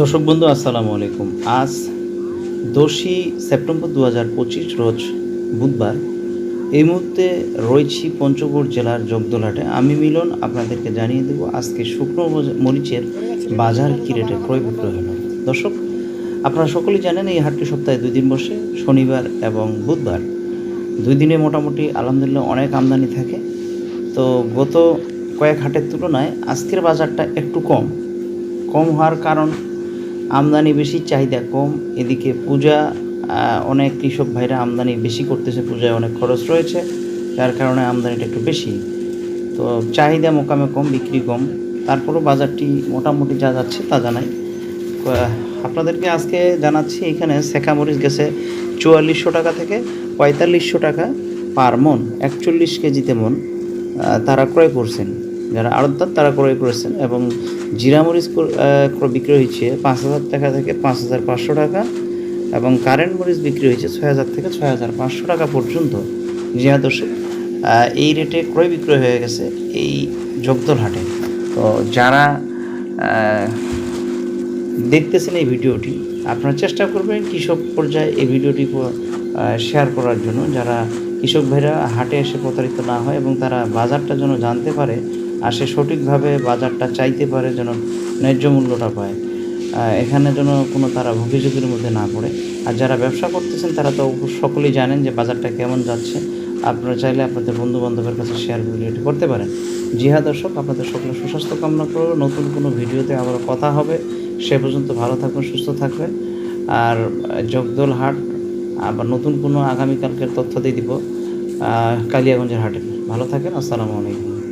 দর্শক বন্ধু, আসসালামু আলাইকুম। আজ দোষী সেপ্টেম্বর দু হাজার পঁচিশ, রোজ বুধবার। এই মুহূর্তে রয়েছি পঞ্চগড় জেলার জগদলহাটে আমি মিলন, আপনাদেরকে জানিয়ে দেব আজকে শুকনো মরিচের বাজার কী রেটে ক্রয় বিক্রয় হলো। দর্শক, আপনারা সকলেই জানেন এই হাটটি সপ্তাহে দুই দিন বসে, শনিবার এবং বুধবার। দুই দিনে মোটামুটি আলহামদুলিল্লাহ অনেক আমদানি থাকে। তো গত কয়েক হাটের তুলনায় আজকের বাজারটা একটু কম। কম হওয়ার কারণ আমদানি বেশি, চাহিদা কম। এদিকে পূজা অনেক কৃষক ভাইরা আমদানি বেশি করতেছে, পূজায় অনেক খরচ রয়েছে, যার কারণে আমদানিটা একটু বেশি। তো চাহিদা মোকামে কম, বিক্রি কম। তারপরও বাজারটি মোটামুটি যা যাচ্ছে তা জানাই। আপনাদেরকে আজকে জানাচ্ছি, এখানে মরিচ গেছে চুয়াল্লিশশো টাকা থেকে পঁয়তাল্লিশশো টাকা পার মন, একচল্লিশ কেজিতে মন তারা ক্রয় করছেন। যারা আড়তদার, তারা ক্রয় করেছেন এবং জিরা মরিচ ক্রয় বিক্রি হয়েছে পাঁচ হাজার টাকা থেকে পাঁচ হাজার পাঁচশো টাকা এবং কারেন্ট মরিচ বিক্রি হয়েছে ছয় হাজার থেকে ছয় হাজার পাঁচশো টাকা পর্যন্ত। জিয়া দর্শক এই রেটে ক্রয় বিক্রয় হয়ে গেছে এই জগদল হাটে। তো যারা দেখতেছেন এই ভিডিওটি, আপনারা চেষ্টা করবেন কৃষক পর্যায়ে এই ভিডিওটি শেয়ার করার জন্য। যারা কৃষক ভাইরা হাটে এসে প্রতারিত না হয় এবং তারা বাজারটা যেন জানতে পারে আর সে সঠিকভাবে বাজারটা চাইতে পারে যেন ন্যায্য মূল্যটা পায়। এখানে যেন কোনো তারা ভুগিঝুঁকির মধ্যে না পড়ে। আর যারা ব্যবসা করতেছেন, তারা তো সকলেই জানেন যে বাজারটা কেমন যাচ্ছে। আপনারা চাইলে আপনাদের বন্ধু বান্ধবের কাছে শেয়ার ভিডিওটি করতে পারেন। জি হ্যাঁ দর্শক, আপনাদের সকলের সুস্বাস্থ্য কামনা করব নতুন কোনো ভিডিওতে আবার কথা হবে। সে পর্যন্ত ভালো থাকবেন, সুস্থ থাকবেন। আর জগদল হাট, আবার নতুন কোনো আগামীকালকের তথ্য দিয়ে দিব কালিয়াগঞ্জের হাটে। ভালো থাকেন, আসসালামু আলাইকুম।